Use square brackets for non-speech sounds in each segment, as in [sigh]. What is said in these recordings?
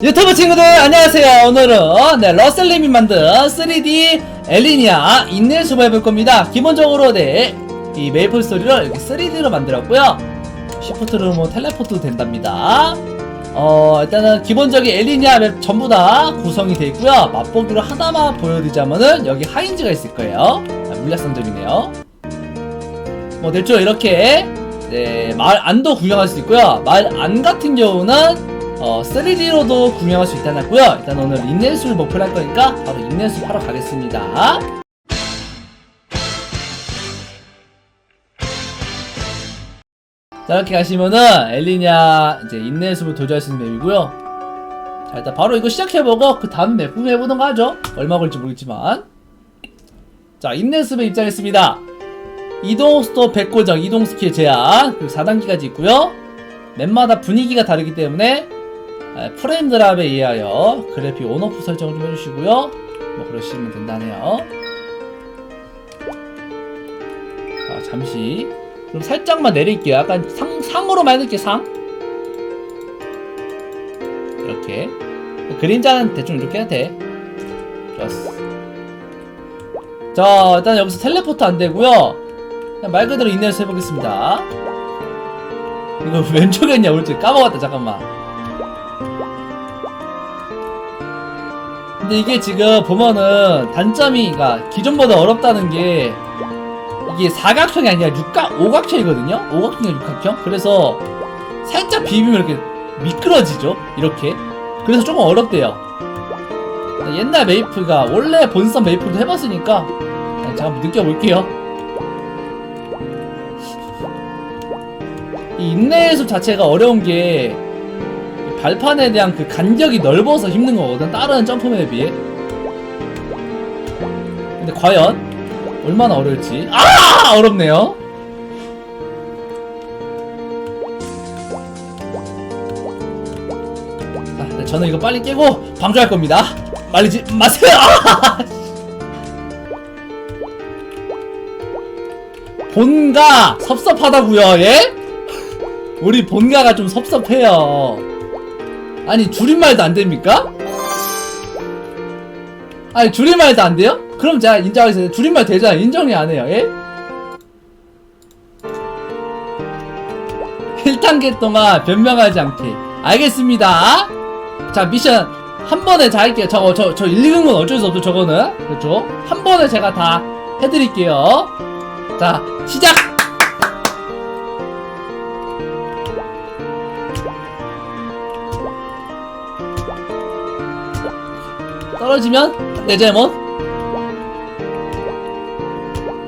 유튜브 친구들 안녕하세요. 오늘은 네, 러셀님이 만든 3D 엘리니아 인내 수업 해볼 겁니다. 기본적으로 네 이 메이플 스토리를 이렇게 3D로 만들었고요. 시프트로 뭐 텔레포트도 된답니다. 어 일단은 기본적인 엘리니아 맵 전부 다 구성이 되어 있고요. 맛보기로 하나만 보여드리자면은 여기 하인즈가 있을 거예요. 아, 물약상점이네요. 뭐 대충 이렇게 네, 마을 안도 구경할 수 있고요. 마을 안 같은 경우는 어, 3D로도 구매할 수 있다는 거고요. 일단 오늘 인내수를 목표로 할 거니까 바로 인내수 하러 가겠습니다. 자, 이렇게 가시면은 엘리냐 이제 인내수를 도전할 수 있는 맵이고요. 자, 일단 바로 이거 시작해보고 그 다음 맵 구매해보는 거 하죠. 얼마 걸릴지 모르겠지만. 자, 인내수에 입장했습니다. 이동 스톱 100고정, 이동 스킬 제한, 그리고 4단계까지 있고요. 맵마다 분위기가 다르기 때문에 아, 프레임 드랍에 의하여 그래픽 온오프 설정을 좀 해주시고요. 뭐 그러시면 된다네요. 자, 잠시 그럼 살짝만 내릴게요. 약간 상, 상으로만 해놓을게요, 상. 이렇게. 그림자는 대충 이렇게 해도 돼. 좋았어. 자, 일단 여기서 텔레포트 안 되고요. 그냥 말 그대로 인내해서 해보겠습니다. 이거 [laughs] 왼쪽에 있냐, 오른쪽에 까먹었다, 잠깐만. 근데 이게 지금 보면은 단점이 그러니까 기존보다 어렵다는 게 이게 사각형이 아니라 육각 오각형이거든요. 오각형이 육각형. 그래서 살짝 비비면 이렇게 미끄러지죠. 이렇게. 그래서 조금 어렵대요. 옛날 메이플가 원래 본선 메이플도 해봤으니까 한번 느껴볼게요. 이 인내해수 자체가 어려운 게 발판에 대한 그 간격이 넓어서 힘든 거거든 다른 점프맵에 비해. 근데 과연 얼마나 어려울지. 아! 어렵네요. 자, 네, 저는 이거 빨리 깨고 방조할 겁니다. 말리지 마세요! 아! [laughs] 본가 섭섭하다고요 예? 우리 본가가 좀 섭섭해요 아니 줄임말도 안 됩니까? 아니 줄임말도 안 돼요? 그럼 제가 인정하겠습니다. 줄임말 되잖아. 인정이 안 해요. 예? [laughs] 1단계 동안 변명하지 않게. 알겠습니다. 자 미션 한 번에 다 할게요. 저거 저, 저 1, 2등은 어쩔 수 없죠. 저거는 그렇죠. 한 번에 제가 다 해드릴게요. 자 시작. 떨어지면 내제몬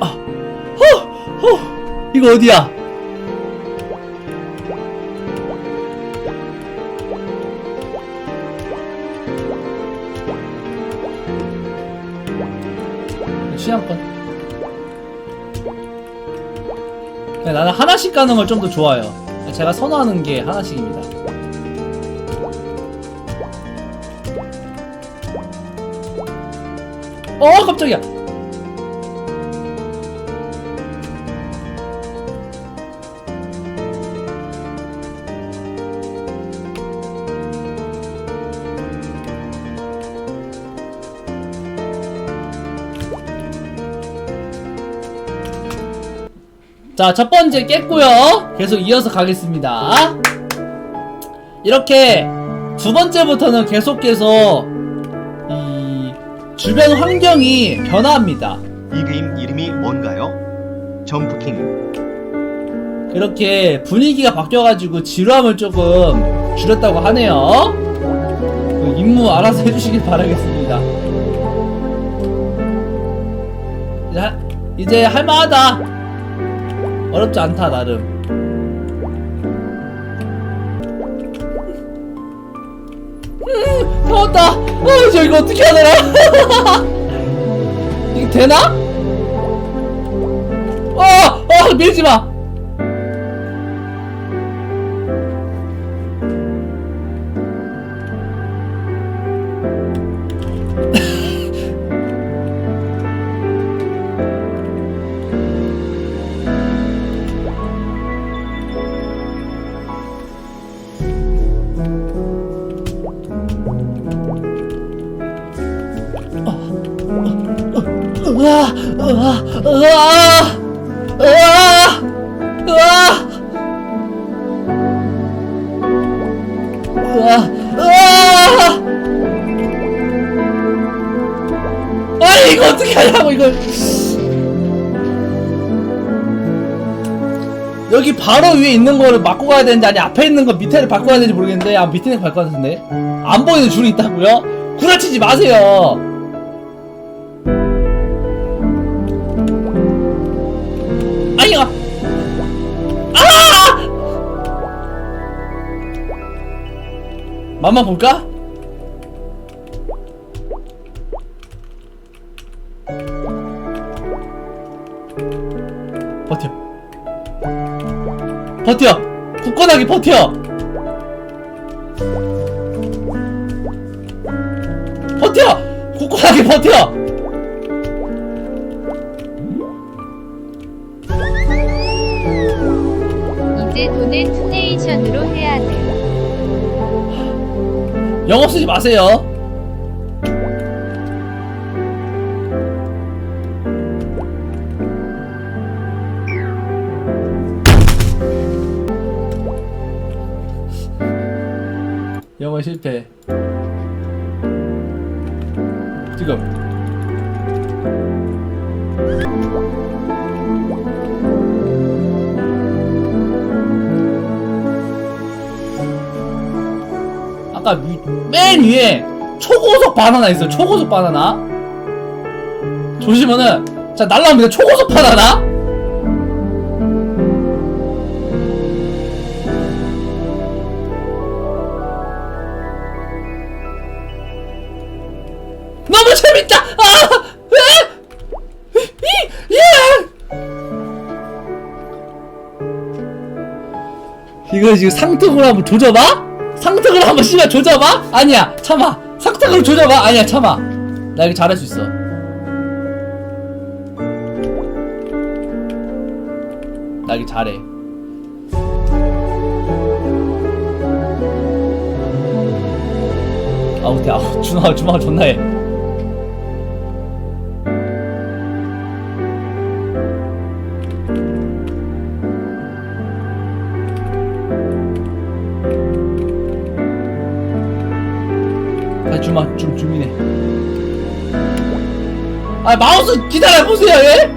아, 호, 호, 이거 어디야? 취향권. 그냥 나는 하나씩 가는 걸 좀 더 좋아해요. 제가 선호하는 게 하나씩입니다. 어 깜짝이야 자, 첫 번째 깼고요. 계속 이어서 가겠습니다. 이렇게 두 번째부터는 계속해서 이 주변 환경이 변화합니다. 이 게임 이름이 뭔가요? 점프킹. 이렇게 분위기가 바뀌어가지고 지루함을 조금 줄였다고 하네요. 그 임무 알아서 해주시길 바라겠습니다. 이제, 할- 이제 할만하다. 어렵지 않다 나름. 음, 나왔다. 어, 저 이거 어떻게 하더라? [laughs] 이게 되나? 어, 어, 밀지 마. 이걸. 여기 바로 위에 있는 거를 맞고 가야 되는데 아니 앞에 있는 거 밑에를 바꿔야 되는지 모르겠는데 아 밑에는 바꿔야 되는데 안 보이는 줄이 있다고요? 구라치지 마세요. 아니야. 아! 맘만 볼까? 버텨! 굳건하게 버텨! 버텨! 굳건하게 버텨! 이제 돈은 투네이션으로 해야 돼. 영업 쓰지 마세요. 영어 실패. 지금. 아까 위, 맨 위에 초고속 바나나 있어요. 초고속 바나나. 조심하면은 자 날라옵니다. 초고속 바나나. 재밌다. 아! 예! 이거 지금 상특으로 한번 조져봐? 상특으로 한번 씨발 조져봐? 아니야 참아 상특으로 조져봐 아니야 참아 나 이거 잘할 수 있어 나 이거 잘해 아우 대 아우 준아 준아 존나 해 아 주마 좀 주민해 아 마우스 기다려 보세요 예?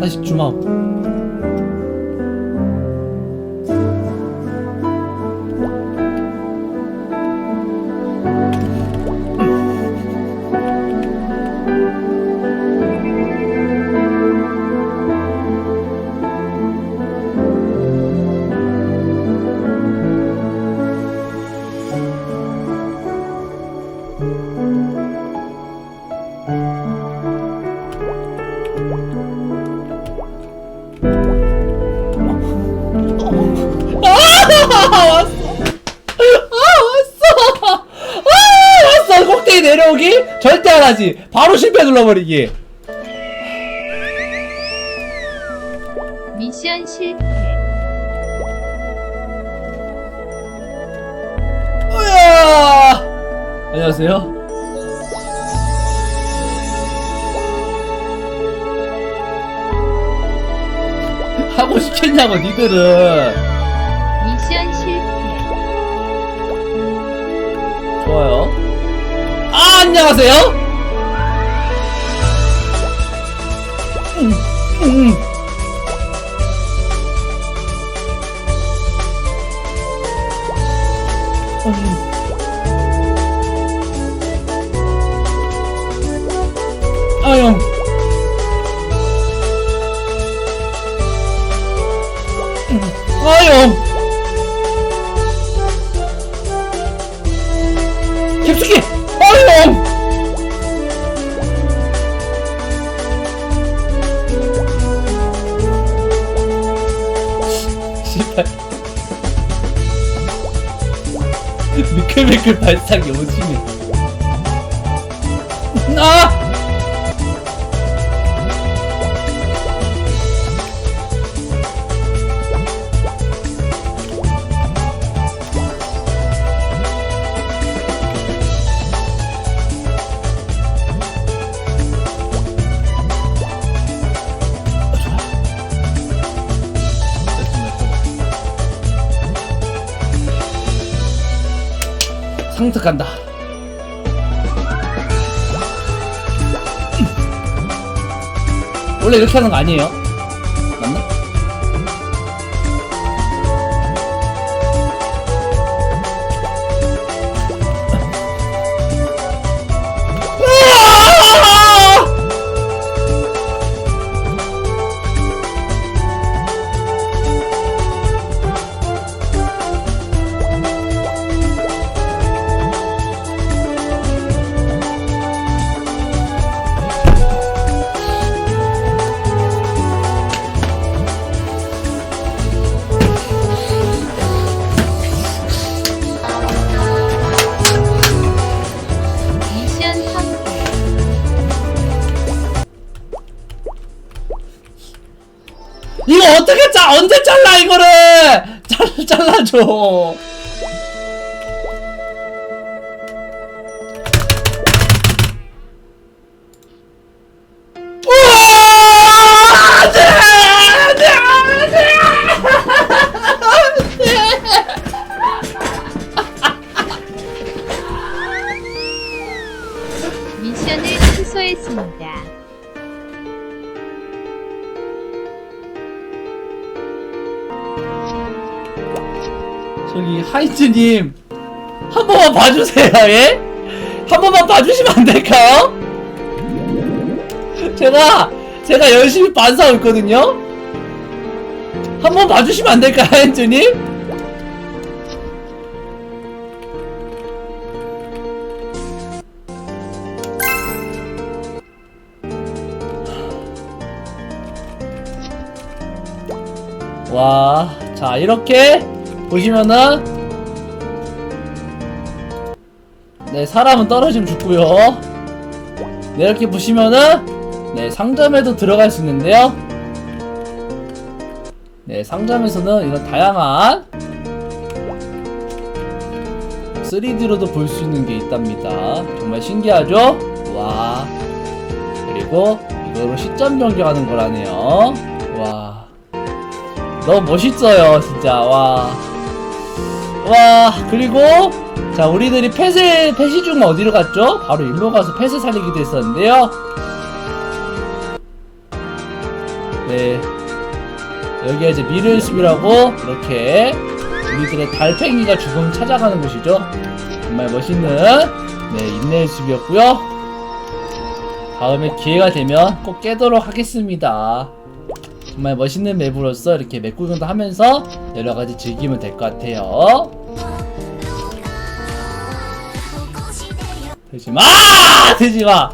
다시 주마 절대 안 하지. 바로 실패 눌러버리기. 미션 실패. 으야 안녕하세요. 하고 싶겠냐고 니들은. 미션 실패. 좋아요. 아 안녕하세요 음, 음. 음. 아영 아영 발사기 오지 상특한다. 원래 이렇게 하는 거 아니에요? 이거 어떻게 짜 언제 잘라 이거를 잘 잘라줘 미션을 취소했습니다. 하이츠님 한 번만 봐주세요 예? 한 번만 봐주시면 안 될까요? 제가 제가 열심히 반사하고 있거든요 한 번 봐주시면 안 될까요 하이츠님? 와, 자, 이렇게 보시면은, 네, 사람은 떨어지면 죽고요 네, 이렇게 보시면은, 네, 상점에도 들어갈 수 있는데요. 네, 상점에서는 이런 다양한 3D로도 볼 수 있는 게 있답니다. 정말 신기하죠? 와. 그리고 이거로 시점 변경하는 거라네요. 와. 너무 멋있어요, 진짜. 와. 와, 그리고, 자, 우리들이 펫을, 펫이 중 어디로 갔죠? 바로 일로 가서 펫을 살리기도 했었는데요. 네. 여기가 이제 미르의 숲이라고, 이렇게, 우리들의 달팽이가 죽음 찾아가는 곳이죠. 정말 멋있는, 네, 인내의 숲이었고요 다음에 기회가 되면 꼭 깨도록 하겠습니다. 정말 멋있는 맵으로서 이렇게 맵 구경도 하면서 여러 가지 즐기면 될 것 같아요. 되지 마! 되지 마!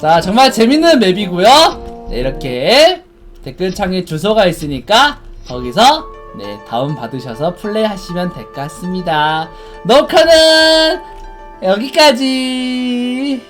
자, 정말 재밌는 맵이고요. 네, 이렇게 댓글창에 주소가 있으니까 거기서 네, 다운 받으셔서 플레이 하시면 될 것 같습니다. 녹화는 여기까지.